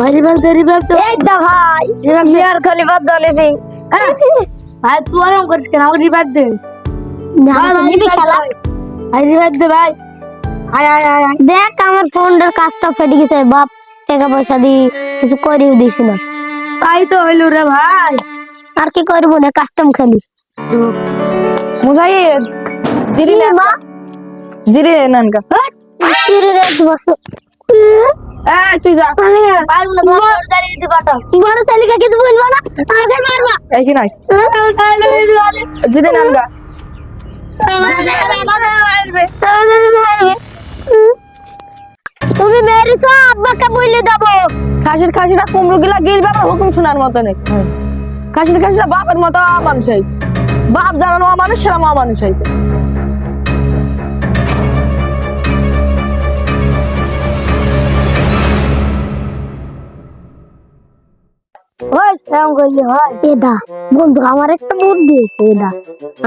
ভাই রিভাইভ দে রিভাইভ দে এই দা ভাই রিভাইভ দে ইয়ার খলিফা দলে সিং ভাই তুই আরাম করিস কেন? আমাকে রিভাইভ দে। না ভাই, ভাই, খেলা। ভাই রিভাইভ দে ভাই। আয় আয় আয় দেখ আমার ফোনটার কাজটা ফেটে গেছে। বাপ টাকা পয়সা দি কিছু করিও দিস না। তাই তো হইল রে ভাই। আর কি করব না কাস্টম খেলি। মুজাহিদ জিরি মা? জিরি নানকা। চিড়ে রে বস এই তুই যা। ভাই বলে বড় দাঁড়িয়ে দিতে পাঠাও বড় ছেলেকে কিছু বলব না? আগে মারবা। এই কি নাই? জিরি নানকা তুমি মেরেছো আব্বাকে বলে দেবো। খাসির খাসিরা কুমড়ো গিলা গিলবে আমার হুকুম শোনার মতো নেই। খাসির খাসিরা বাপের মতো মানুষ হয়েছে। বাপ জানানো মানুষ সেরা মা মানুষ হয়েছে। সেরকম করলে হয়? এদা বন্ধু আমার একটা বুদ্ধি দিয়েছে এদা।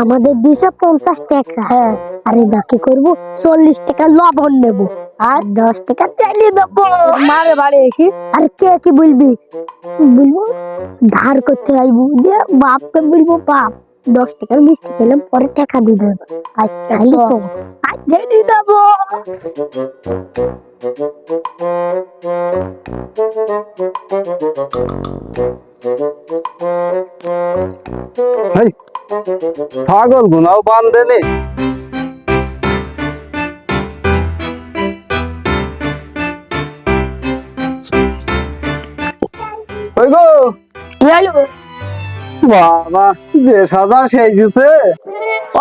আমাদের দিছে পঞ্চাশ টাকা হ্যাঁ আর এদা কি করব? চল্লিশ টাকা লবণ নেব আর দশ টাকা চালিয়ে দেবো। মারে বাড়ি এসি আর কে কি বলবি? বলব ধার করতে আইবো দিয়ে বাপকে বলব বাপ দশ টাকার মিষ্টি খেলাম পরে টাকা দিয়ে দেবো। আচ্ছা আচ্ছা দিয়ে দেবো। হেই ছাগল গুনাও বান্ধেনি ওই গো। কি হলো বাবা যে সাজা সেজেছে।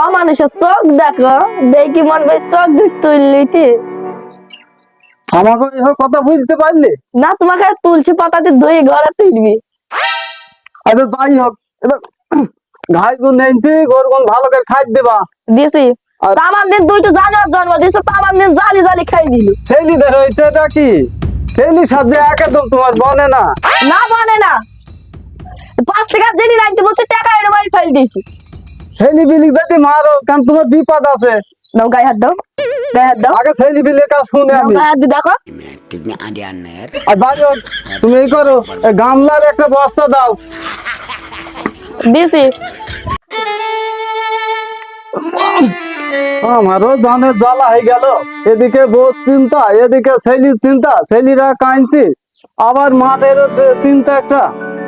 ও মানুষের চোখ দেখো দেখি মন করে চোখ দুধ তুললিটি আমাকে কথা বুঝতে পারলে? না তোমাকে তুলসী পাতাতে ধুয়ে ঘরে তুলবি। আচ্ছা যাই হোক। ঘাই গুন গোর গুন ভালো করে খাই দেবা। দিন দুইটা জানোয়ার জন্ম দিন জালি জালি খাই দিল। ছেলিদের হয়েছে এটা কি? ছেলির সাথে একদম তোমার বনে না? না মানে না। পাঁচ টাকা জেনি রাখতে বলছে টাকা এনে বাড়ি ফাইল দিয়েছি। ছেলি বিলি যদি মারো কারণ তোমার বিপদ আছে। গায়ে হাত দাও গায়ে হাত দাও। আগে কাজ শুনে আমি। গায়ে হাত দেখো। aner. আর তুমি এই করো গামলার একটা বস্তা দাও। দিয়েছি আমারও জানের জ্বালা হয়ে গেল। এদিকে বউ চিন্তা এদিকে ছেলির চিন্তা ছেলিরা কাঁদছি। আবার মাঠের চিন্তা একটা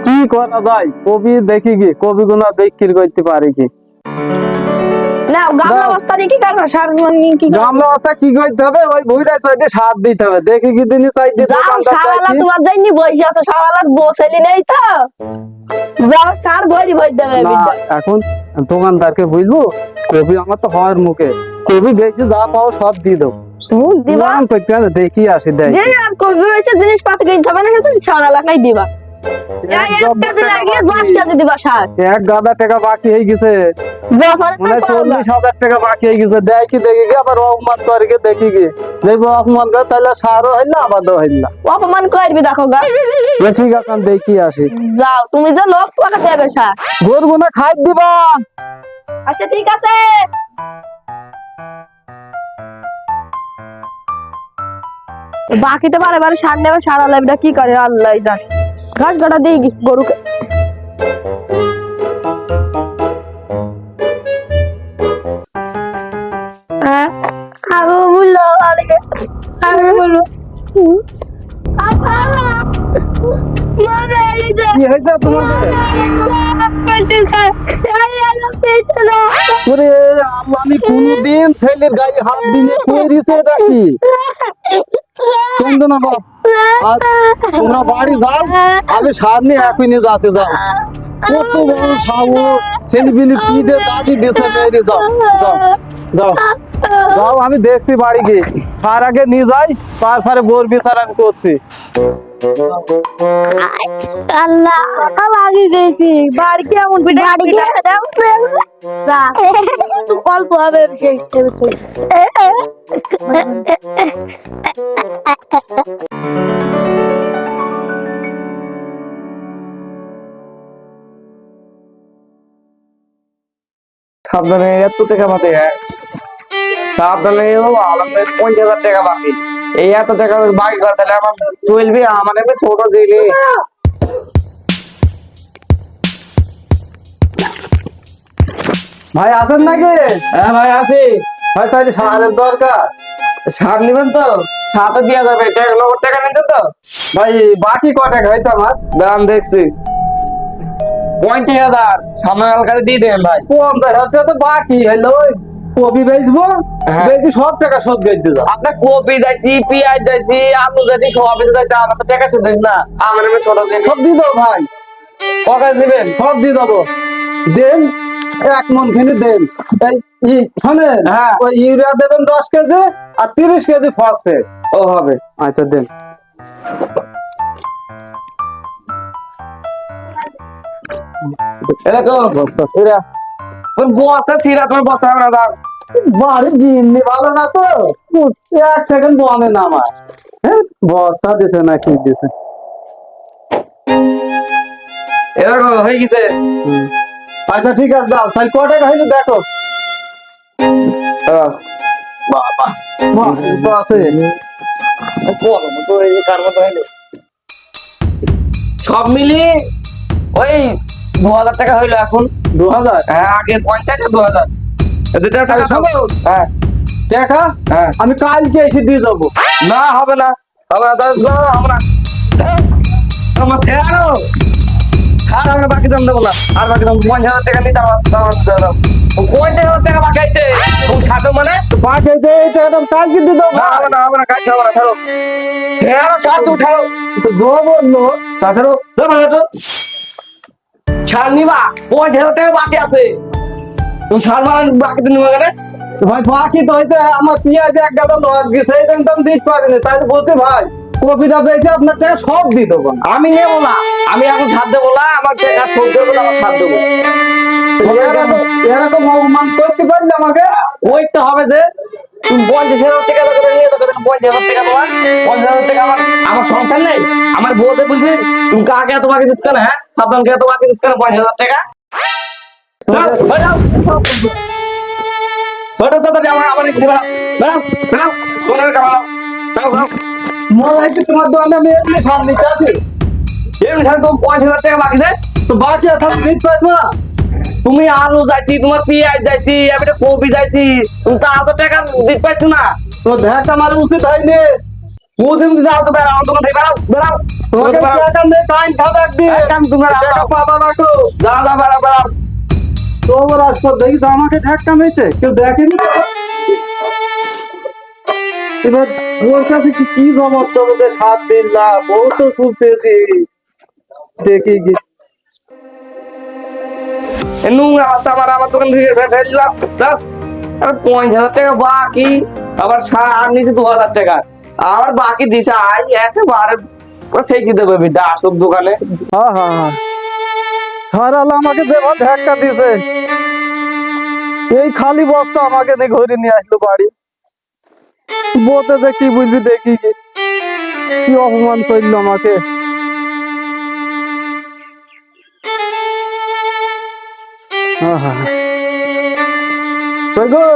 কি করা যায়? কবি দেখি কি কবি গুনা বিক্রি করতে পারি কি? না গামলা দাও। বস্তা নিয়ে কি করব? সার নিয়ে কি গামলা বস্তা কি করতে হবে? ওই ভুইটা সাইডে সার দিতে হবে। দেখি কি দিনই সাইডে যাও সারালা তোমার যাইনি বসে আছে সারালা বসেলি নেই তো। যাও সার ভরি ভরি দেবে এখন দোকানদারকে বুঝব? কবি আমার তো হওয়ার মুখে। কবি বেশি যা পাও সব দিয়ে দেবো। দিবা দেখি আসি দেখ। জিনিসপাতি কিনতে হবে না তুমি সারালা দিবা। এক দিবা সার। এক গাদা টাকা বাকি হয়ে গেছে। যখন চল্লিশ হাজার টাকা বাকি হয়ে গেছে। দেখি দেখি কি আবার অপমান করে কি দেখি কি দেখব অপমান করে তাহলে সারও হইল আবাদও হইল না। অপমান করবি দেখো গা। ঠিক আছে আমি দেখি আসি। যাও তুমি যে লোক টাকা দেবে সার। গরু গুনা খাই দিবা। আচ্ছা ঠিক আছে। বাকিটা বারে বারে সার নেবে সারা লাগবে কি করে আল্লাহ জানে। ঘাস কাটা দিই গি গরুকে হ্যাঁ খাব বলল অনেকে খাব বলল কি হয়েছে তোমাদের ওরে আল্লাহ আমি কোনদিন ছেলের গায়ে হাত দিয়ে করিছে কেন্দ্র না বাপ আর তোমরা বাড়ি যাও আমি সামনে এখনই যাচ্ছে যাও। কত বড় সাহস ছেলে পিঠে দাদি দেশে মেরে যাও। যাও যাও। যাও আমি দেখছি বাড়ি গিয়ে। তার আগে নিয়ে যাই তারপরে বোর বিচার আমি করছি। আল্লাহ টাকা লাগিয়ে দিয়েছি। বাড়ি কেমন বাড়ি একটু অল্প হবে সাবধানে এত টাকা বাদে হ্যাঁ। সাবধানে আলাদা পঞ্চাশ হাজার টাকা বাকি। এই এত টাকা বাকি করে তাহলে আমার চলবে আমার এমনি ছোট জিনিস ভাই আছেন নাকি? হ্যাঁ ভাই আসি ভাই তাহলে সারের দরকার। সার নিবেন তো? সার তো দেওয়া যাবে টাকা নগদ টাকা নিচ্ছেন তো? ভাই বাকি ক টাকা হয়েছে আমার? দাম দেখছি। পঁয়ত্রিশ হাজার সামনে দিয়ে দেন ভাই। পঞ্চাশ হাজার তো বাকি ওই কপি বেচবো হ্যাঁ। বেচি সব টাকা শোধ করে দিতে আপনার কপি পেঁয়াজ আলু সব আমার তো টাকা শুধু না। আমার এমনি ছোট সব দিয়ে দেবো ভাই। দিবেন? সব দিয়ে দেবো দেন এক মন দেন। শোনেন হ্যাঁ। ওই ইউরিয়া দেবেন দশ কেজি আর তিরিশ কেজি ফসফেট। ও হবে। আচ্ছা দেন। এরকম এরা তোর বস্তা ছিঁড়া তোমার বস্তা আমরা দাও বাড়ি গিন্নি ভালো না তো? এক সেকেন্ড বনে না আমার হ্যাঁ, বস্তা দিছে না কি দিছে? এরকম হয়ে গেছে। আচ্ছা ঠিক আছে দাও। তাহলে ক টাকা হইল দেখো। বাবা। বাহ, এই তো আছে। বলো এই কার মতো হইল সব মিলিয়ে ওই দু হাজার টাকা হইল এখন। দু হাজার হ্যাঁ আগে পঞ্চাশ আর দু হাজার দুটো টাকা হ্যাঁ। টাকা হ্যাঁ। আমি কালকে এসে দিয়ে যাব। না হবে না। হবে না তাহলে দাও, আমরা ছেড়ো আর। আমরা বাকি দাম দেবো না। আর বাকি দাম পঞ্চাশ হাজার টাকা নিতে আমার আমার দিয়ে পঞ্চাশ হাজার টাকা বাকি আছে ছাড়ো মানে? বাকি যে এই টাকাটা কালকে দিয়ে দেবো। না হবে না হবে না কাজ হবে না ছাড়ো। ছেড়ো ছাড় ছাড়ো। তো জো বলল তাছাড়াও দাও না তো ছাড় নিবা পঞ্চাশ হাজার টাকা বাকি আছে। তুমি ছাড় বাকি দিন নিবা কেন ভাই বাকি তো হইতে আমার পেঁয়াজ এক গাদা লস গেছে এই আমি দিতে পারিনি তাই তো বলছি ভাই কপিটা আপনার টাকা সব দিয়ে দেবো আমি নেব না। আমি এখন ছাড় দেবো না আমার টাকা শোধ দেবো না আমার ছাড় দেবো। এরকম অপমান করতে পারলে আমাকে? ওই তো হবে যে তুমি পঞ্চাশ হাজার টাকা পঞ্চাশ হাজার টাকা তোমার পঞ্চাশ হাজার টাকা আমার আমার সংসার নেই। আমার বউতে বলছে তুমি কাকে এত বাকি দিস কেন হ্যাঁ? সাবধান কে এত দিস কেন পঞ্চাশ হাজার টাকা? তোমার দোকানে এমনি সাথে হাজার বাকি দেয়। তো বাকি দিতে পারব না। তুমি আলু যাচ্ছি তোমার পেঁয়াজ যাচ্ছি আমি কপি যাচ্ছি তুমি তো এত টাকা দিতে পারছ না। তো দেখা আমার উচিত হয়নি। বুঝুন যাও তো বেড়াও আমার দোকান থেকে বেড়াও বেড়াও। তোমাকে টাকা নেই টাইম খাবে একদিন। এক কাম টাকা পাবা না তো। যাও যাও বেড়াও বেড়াও। তোর আসপর দেখিস আমাকে ধাক্কা মেয়েছে কেউ দেখেনি? এবার ওর কাছে কি কি জবাব দেবো যে সাত দিন না বউ তো খুঁজতেছি। দেখি এ নোংরা রাস্তা আবার আমার দোকান থেকে ফেলে ফেলে দিলাম পঞ্চাশ হাজার টাকা বাকি আবার সার নিচে দু হাজার টাকা। আবার বাকি দিছে আই একেবারে সেই চিন্তা করবি আসুক দোকানে। হ্যাঁ হ্যাঁ হ্যাঁ। আমাকে ধাক্কা দিছে এই খালি বস্তা আমাকে দিয়ে ঘুরে নিয়ে আসলো বাড়ি। বলতে কি বুঝবি দেখি। কি অপমান করল আমাকে। হ্যাঁ, হ্যাঁ, গো?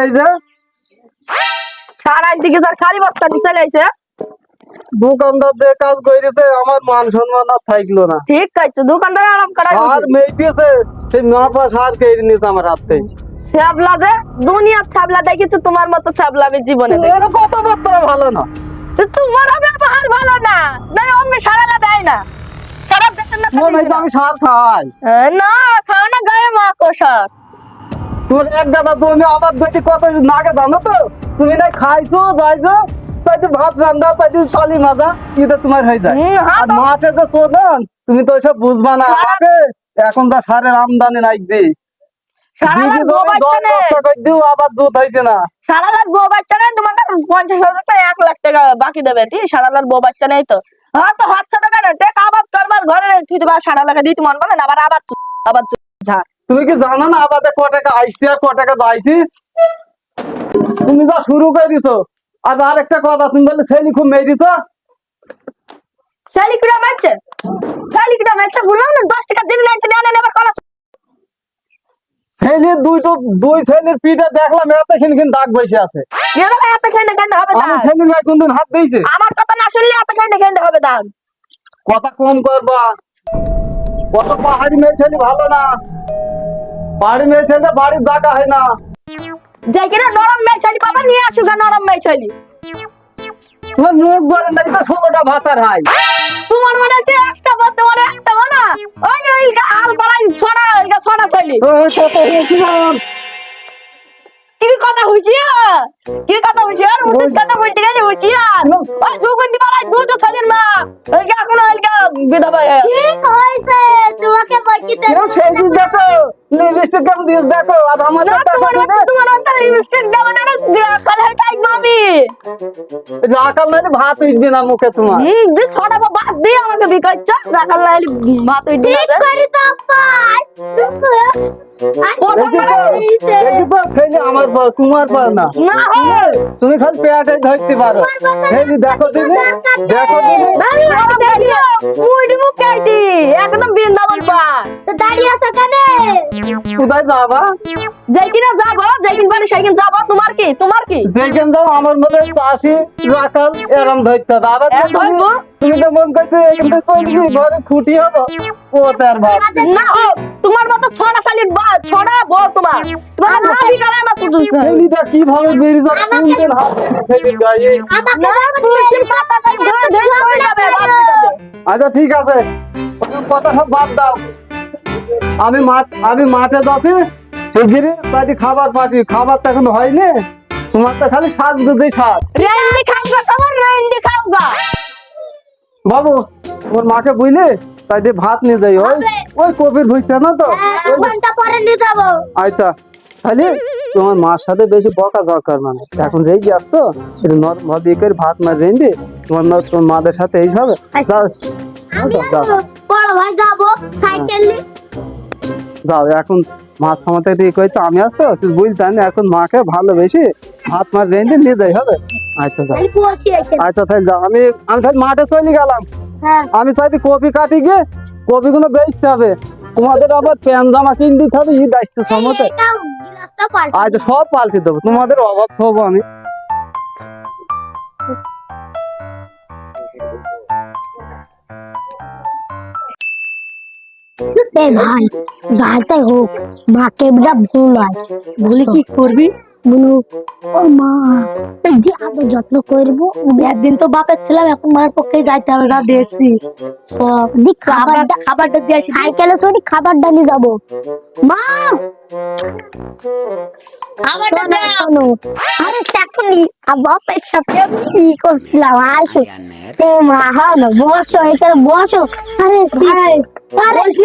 এই যে সারা দিকে স্যার খালি বস্তা নিচে লাইছে দোকানদার যে কাজ করেছে আমার মান সম্মান আর থাকল না। ঠিক আছে দোকানদার আরাম করা আর মেয়ে সেই মাপা সার কেড়ে নিয়েছে আমার হাত। থেকে ছাবলা যে দুনিয়ার ছাবলা দেখেছ? তোমার মতো আমি জীবনে দেখি। এর কথাবার্তা ভালো না। তোমার ব্যবহার ভালো না। সারালা দেয় না। সারা দেশের না মনে হয় আমি সার খাই না খাও না গায়ে মা কোষাক তোর এক দাদা তুমি আবার বেটি কত নাগে জানো তো? তুমি না খাইছো যাইছো তাই ভাত রান্দা তাই তো মাজা এটা তোমার হয়ে যায়। হ্যাঁ আর মাঠে যে চোদন তুমি তো এসব বুঝবা না। আমাকে এখন যা সারের আমদানি নাই যে বাচ্চা নেই বস্তা আবার দুধ হয়েছে না। সারালার গো বাচ্চা নেই তোমাকে পঞ্চাশ হাজার টাকা এক লাখ টাকা বাকি দেবে ঠিক? সারালার গো বাচ্চা নেই তো। হ্যাঁ তো হাত টাকা আবাদ করবার ঘরে তুই তো সারা না আবার আবার আবার তুমি কি জানো না আবাদে ক টাকা আইসি আর ক টাকা যাইছি? তুমি যা শুরু করে দিছো। আর আরেকটা কথা তুমি বলে ছেলে খুব মেরেছ চালি কিটা মারছে? চালি কিটা মারছে বললাম না দশ টাকা দিন নাই তুমি আনে আবার কলা ছেলের দুইটো দুই ছেলের পিঠে দেখলাম এত খিনখিন দাগ বসে আছে। এরা এত খেন্ডে খেন্ডে হবে আমার দাগ। ছেলের ভাই কোনদিন হাত দিয়েছে? আমার কথা না শুনলে এত খেন্ডে খেন্ডে হবে দাগ। কথা কম করবা? কত পাহাড়ি মেয়ে ছেলে ভালো না। পাহাড়ি মেয়ে ছেলে বাড়ির দেখা হয় না। যাই কিনা নরম মেছালি বাবা নিয়ে আসুক নরম মেয়ে ছেলে। তোমার মুখ ধরে না এটা ষোলোটা ভাতার হাই। তোমার মনে হচ্ছে একটা বল তোমার একটা বানা ওই ওই আল বাড়াই ছড়া ওই ছড়া ছেলে। ওই কত হয়েছিলাম কি কথা হইছি? কি কথা হইছি আর উচিত কথা বলতে গেছে হইছি আর ওই দুগুন দি পালাই দুটো ছেলের মা। ওইটা এখন ওইটা বিধবা ঠিক হয়েছে তোমাকে বলছি তো কেউ সেই দিস দেখো? লিপস্টিক কেমন দিস দেখো? আর আমার না টাকা তোমার দিতে তোমার অন্তর ইনস্ট্যান্ট দেব না কাল হয় তাই মামি রাখাল নাই ভাত উঠবে না মুখে তোমার। হুম দি ছড়া বাদ দিয়ে আমাকে বিকাচ্ছ রাখাল লাইলি ভাত ওই দিয়ে ঠিক করে তো পাস দেখি তো ছেলে আমার পর তোমার পর না। না হয় তুমি খালি পেয়াটাই ধরতে পারো। ছেলে দেখো দিদি দেখো দিদি একদম বৃন্দাবন পা। তো দাঁড়িয়ে আছো কেন? কোথায় যাবা? যেকিনা যাব যেকিন বাড়ি সেকিন যাব। তোমার কি? তোমার কি? যেখান দাও আমার মনে চাষি রাখাল এরম ধরতে হবে। আবার তুমি তো মন করছ এখান থেকে চলে ঘরে খুঁটি হব ও তার ভাব না হোক তোমার মতো ছড়া শালির বা ছড়া বউ তোমার। তোমার না বিকালে আমার শুধু ছেলেটা কীভাবে বেরিয়ে যাবে? কোনদিন হাত ছেলের গায়ে। না তুলসীর পাতা ধরে ধরে পড়ে যাবে। আচ্ছা ঠিক আছে। ওসব কথা সব বাদ দাও। আমি মাঠ আমি মাঠে যাচ্ছি। শিগগিরই তাই খাবার পাঠি খাবার তো এখন হয়নি। তোমার তো খালি সাজ দুধে সাজ রেন্ডি খাওগা তোমার রেন্ডি খাওগা। বাবু তোমার মাকে বুঝলে? তাই দিয়ে ভাত নিয়ে যাই ওই ওই ভুইছে না তো? ঘণ্টা পরে নিয়ে যাব। আচ্ছা খালি তোমার মার সাথে বেশি বকা মানে এখন রেগে আসতো করে ভাত মার রেঁধে তোমার মা- তোমার মাদের সাথে এই হবে। আমি যাও, যাও, বড় ভাই যাব সাইকেল নিয়ে। যাও এখন মাছ সামাতে ঠিক হয়েছে আমি আসতো তুই বুঝতাম না এখন মাকে ভালোবেসে ভাত মার রেঁধে নিয়ে যাই হবে? আচ্ছা আচ্ছা তাহলে যাও। আমি আমি তাহলে মাঠে চলে গেলাম। হ্যাঁ আমি চাইছি কপি কাটি গিয়ে কপি গুলো বেচতে হবে। তোমাদের আবার প্যান জামা কিনে দিতে হবে ঈদ আসছে সমতে আচ্ছা সব পাল্টে দেবো। তোমাদের অভাব হব আমি। ভাই যাইতে হোক মাকে বিরা ভুল হয়। ভুলে কি করবি? ও মা এই যে আদর যত্ন করব একদিন তো বাপের ছিলাম এখন মায়ের পক্ষে যাইতে হবে যা দেখছি। খাবারটা খাবারটা দিয়ে আসি সাইকেলে চড়ি খাবারটা নিয়ে যাব। মা! খাবারটা দাও। আরে সেখনি বাপের সাথে কি করছিলাম? আসো। ও মা না বসো এখানে বসো। আরে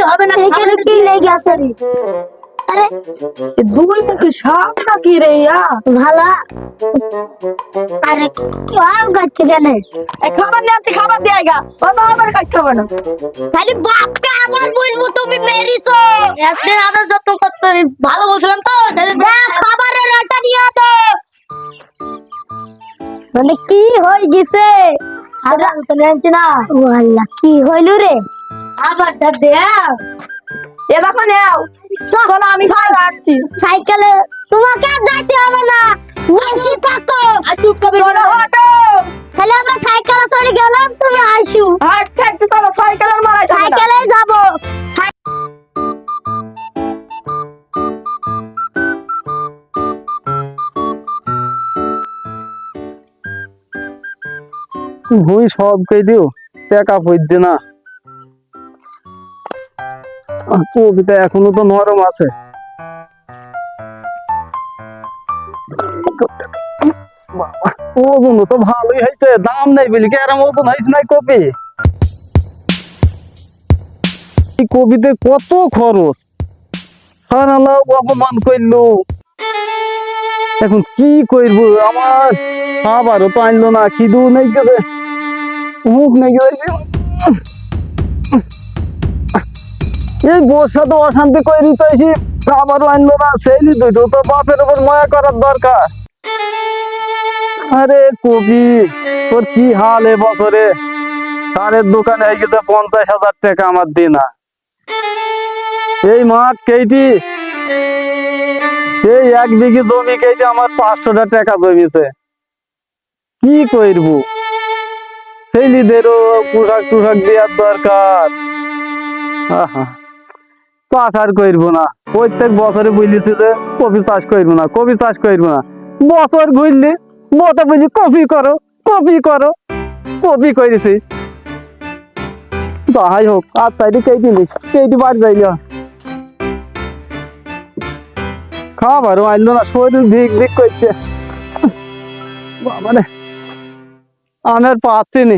হবে না এখানে কি লেগে আছে? আরে দুই মুখে সাপটা কি রে ইয়া? ভালো। আরে কি কেন এই খাবার নিয়ে আসছি খাবার দিয়ে তো আমার হবে না। খালি বাপকে আবার বলব তুমি মেরিছো। আদর যত্ন করতে ভালো বলছিলাম তো খাবারের আটা দিয়ে দে মানে কি হয়ে গেছে? আর তো জানছি না। ও আল্লাহ কি হইল রে? খাবারটা দেও এ দেখো নেও। চলো আমি খাই রাখছি সাইকেলে তোমাকে আর যাইতে হবে না। বেশি থাকো। আসুক কবে চলো হটো। তাহলে আমরা সাইকেলে চড়ে গেলাম তুমি আসু। হাট থাকতে চলো সাইকেলের মারাই সাইকেল সাইকেলে যাব। ভুই সব কেটেও টাকা পড়ছে না। কপিটা এখনও তো নরম আছে। ওজন তো ভালোই হয়েছে, দাম নেই বলি কেরম ওজন হয়েছে নাই কপি? কপিতে কত খরচ? অপমান করল। এখন কি করব? আমার খাবারও তো আনলো না খিদু নেই গেছে। মুখ নেই গেছে। এই বর্ষা তো অশান্তি করে দিতে এসে খাবারও আনলো না সেই দুটো তো বাপের উপর ময়া করার দরকার। আরে কবি তোর কি হাল এ বছরে? সারের দোকানে গেছে পঞ্চাশ হাজার টাকা আমার দিনা। এই মাঠ কেটি সেই এক বিঘি জমি কেটে আমার পাঁচশোটা টাকা জমিছে। কি করব ছেলেদেরও পোশাক টুশাক দেওয়ার দরকার। আহা, চাষ আর করব না। প্রত্যেক বছরে বুঝলিছি যে কফি চাষ করব না, কপি চাষ করব না। বছর ঘুরলি বটা বুঝলি কপি করো কপি করো, কপি করেছি যাই হোক, আর চাইলে কেটে নিস কেটে বাড়ি যাইল। খাবারও আনলো না, শরীর দিক দিক করছে। বাবারে, আমি আর পাচ্ছি নি।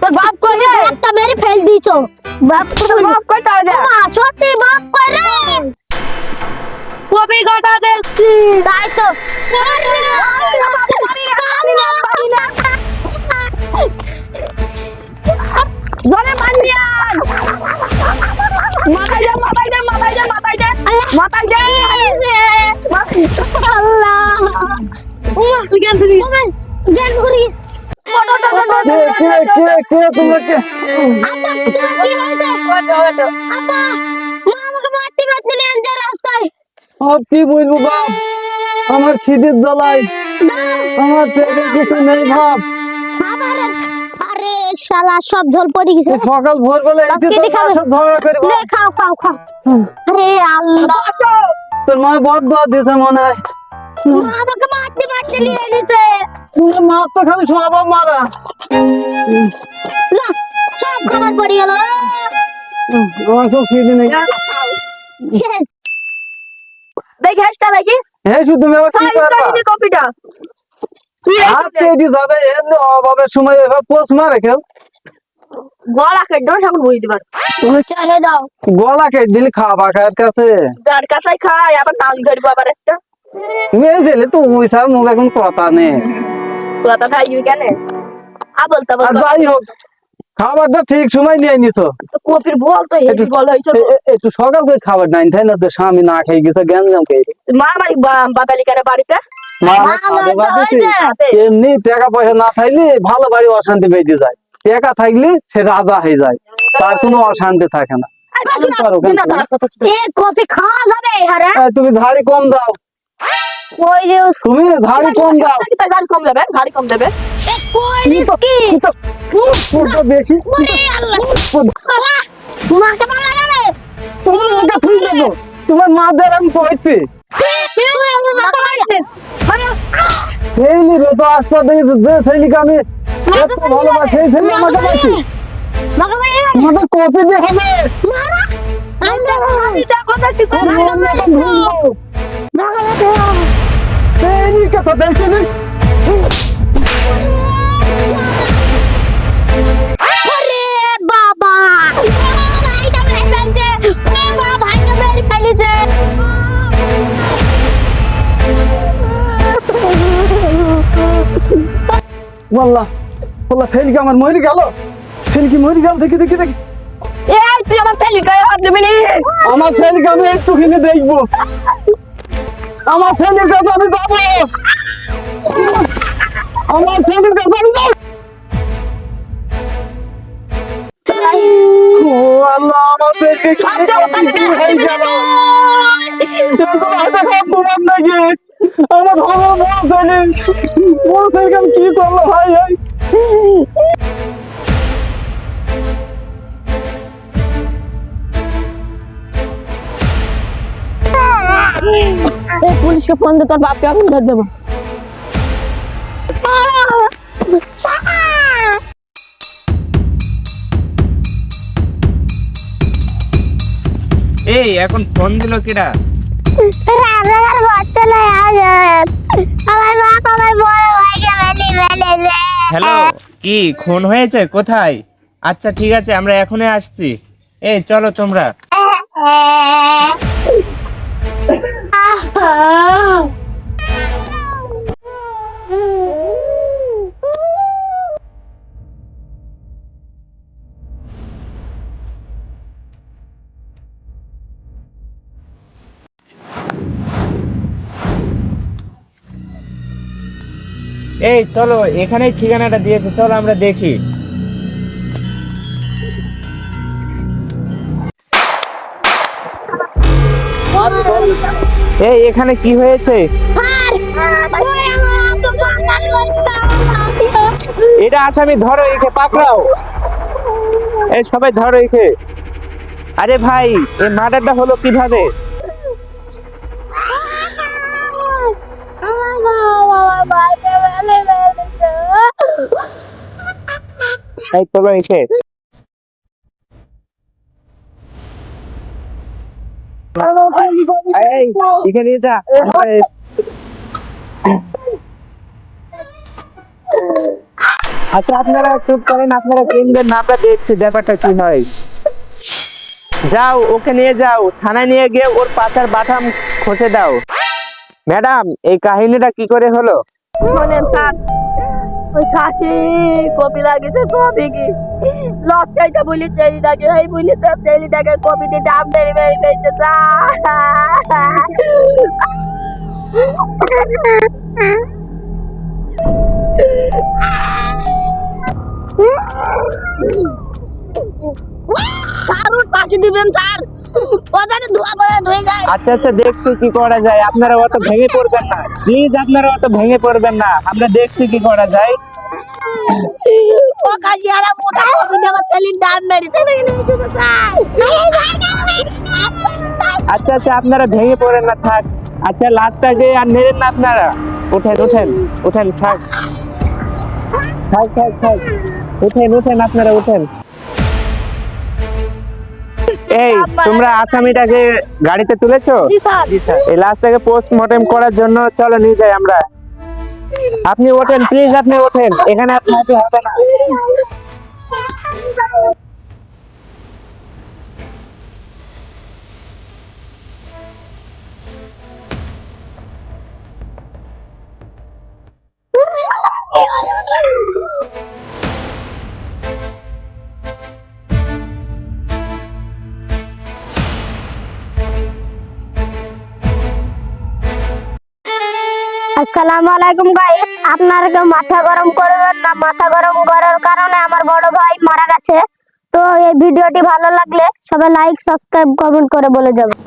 তোর বাপ কই রে একটা মেরে ফেল দিছো বাপ তোর বাপ কই তাই দে মা সত্যি বাপ করে কবি কাটা দেখছি তাই তো জলে মারিয়ান মাথায় দে মাথায় দে মাথায় দে মাথায় দে মাথায় দে মাথায় দে। আল্লাহ জ্ঞান করিস জ্ঞান করিস কে কে কে কে তোমাকে আপা কি হয়েছে আপা মা আমাকে মারতে মারতে নিয়ে আনছে রাস্তায় আর কি বলব বাপ আমার খিদের জ্বালাই আমার পেটে কিছু নেই ভাব আরে শালা সব ঝোল পড়ে গেছে এসে ঝগড়া করে খাও খাও খাও আরে আল্লাহ। তোর মা বদ দোয়া দিছে মনে হয়। আমাকে মারতে মারতে নিয়ে এনেছে তোর মা খালি সব মারা। সব খাবার পড়ে গেল। আমার নেই দেখি হ্যাঁ শুধু তুমি আবার কি করবা? কপিটা। হাত যাবে এমনি অভাবের সময় এভাবে পোষ মারে কেউ। গলা কেটে সামনে বুঝতে পার। দাও। গলা কেটে দিলি খাবা কাছে। যার কাছে খাই আবার নাল ধরবো আবার একটা। তুমি ছেলে তো ছাড়া মুখ এখন কথা নেই কথা থাকবি কেন আবল তাবল যাই হোক খাবারটা ঠিক সময় নিয়ে নিছো কপির বল তো হেভি বল হয়েছে এ- এ- একটু সকাল করে খাবার নাই তাই না যে স্বামী না খেয়ে গেছে গ্যাঞ্জাম খেয়ে মারামারি বাদালি কেন বাড়িতে মা না, খাবে না, বাদিছি। হয়েছে। এমনি টাকা পয়সা না থাকলে ভালো বাড়ি অশান্তি বেঁধে যায় টাকা থাকলে সে রাজা হয়ে যায় তার কোনো অশান্তি থাকে না তুমি? ঝাড়ি কম দাও কই দিস তুমি ঝাড়ি কম দাও। ঝাড়ি কম দেবে? ঝাড়ি কম দেবে? এ কই দিস কি? বেশি। ওরে মারা যাবে? তুমি ওটা তুই দেবো তোমার মা দের আমি কইছি তুই আমার মাকে মারছে? সেই নিয়ে তো আসপা দেখেছি যে ছেলেকে আমি এত ভালোবাসি সেই ছেলে আমাকে মারছে। আমাদের কপি দিয়ে হবে। আমরা কথা কি করে সেই কথা দেখিনি বাবা! বললা বললা ছেলেকে আমার মরে গেল? ছেলেকে মরে গেল? দেখি দেখি দেখি। এই তুই আমার ছেলে গায়ে হাত দিবি আমার ছেলেকে আমি একটু কিনে দেখব। আমার ছেলের কাছে আমি যাব। আমার ছেলের কাছে আমি যাব। কি করল ভাই ভাই পুলিশকে ফোন দে তোর বাপকে ধর দেবো। এই এখন ফোন দিল কিরা? রাজার চলে আমার বাপ আমার বড় ভাইকে মেলে মেলে হ্যালো কি খুন হয়েছে? কোথায়? আচ্ছা ঠিক আছে আমরা এখনই আসছি। এই চলো তোমরা। এই চলো এখানেই ঠিকানাটা দিয়েছে চলো আমরা দেখি। এই এখানে কি হয়েছে? এটা আসামি ধরো একে পাকড়াও। এই সবাই ধরো একে। আরে ভাই এই মার্ডারটা হলো কীভাবে? এই তোলো একে এখানে যা আচ্ছা আপনারা চুপ করেন আপনারা কেন্দ্রের নামটা দেখছি ব্যাপারটা কি হয়। যাও ওকে নিয়ে যাও থানায় নিয়ে গিয়ে ওর পাচার বাটাম খসে দাও। ম্যাডাম এই কাহিনীটা কি করে হলো? স্যার। ওই খাসি কপি লাগিয়েছে কপি কি? লস খাইতে বলি চেরিটাকে এই বলি চেরিটাকে কপিতে ডাব মেরে মেরে পেয়েছে স্যার পাশে দিবেন স্যার। ও ধোয়া করে ধুয়ে যায়। আচ্ছা আচ্ছা দেখছি কি করা যায়। আপনারা অত ভেঙে পড়বেন না। প্লিজ আপনারা অত ভেঙে পড়বেন না। আমরা দেখছি কি করা যায়। ও মোটা দেওয়া মেরেছে আচ্ছা আচ্ছা আপনারা ভেঙে পড়েন না থাক। আচ্ছা লাস্টটাকে আর নেবেন না আপনারা। উঠেন উঠেন উঠেন থাক। থাক থাক থাক। উঠেন উঠেন আপনারা উঠেন। এই তোমরা আসামিটাকে গাড়িতে তুলেছো? এই লাশটাকে পোস্টমর্টেম করার জন্য চলো নিয়ে যাই আমরা। আপনি ওঠেন প্লিজ আপনি ওঠেন। এখানে আপনি হবে না। আসসালামু আলাইকুম গাইস আপনারা কেউ মাথা গরম করবেন না, মাথা গরম করার কারণে আমার বড় ভাই মারা গেছে। তো এই ভিডিওটি ভালো লাগলে সবাই লাইক সাবস্ক্রাইব কমেন্ট করে বলে যাবেন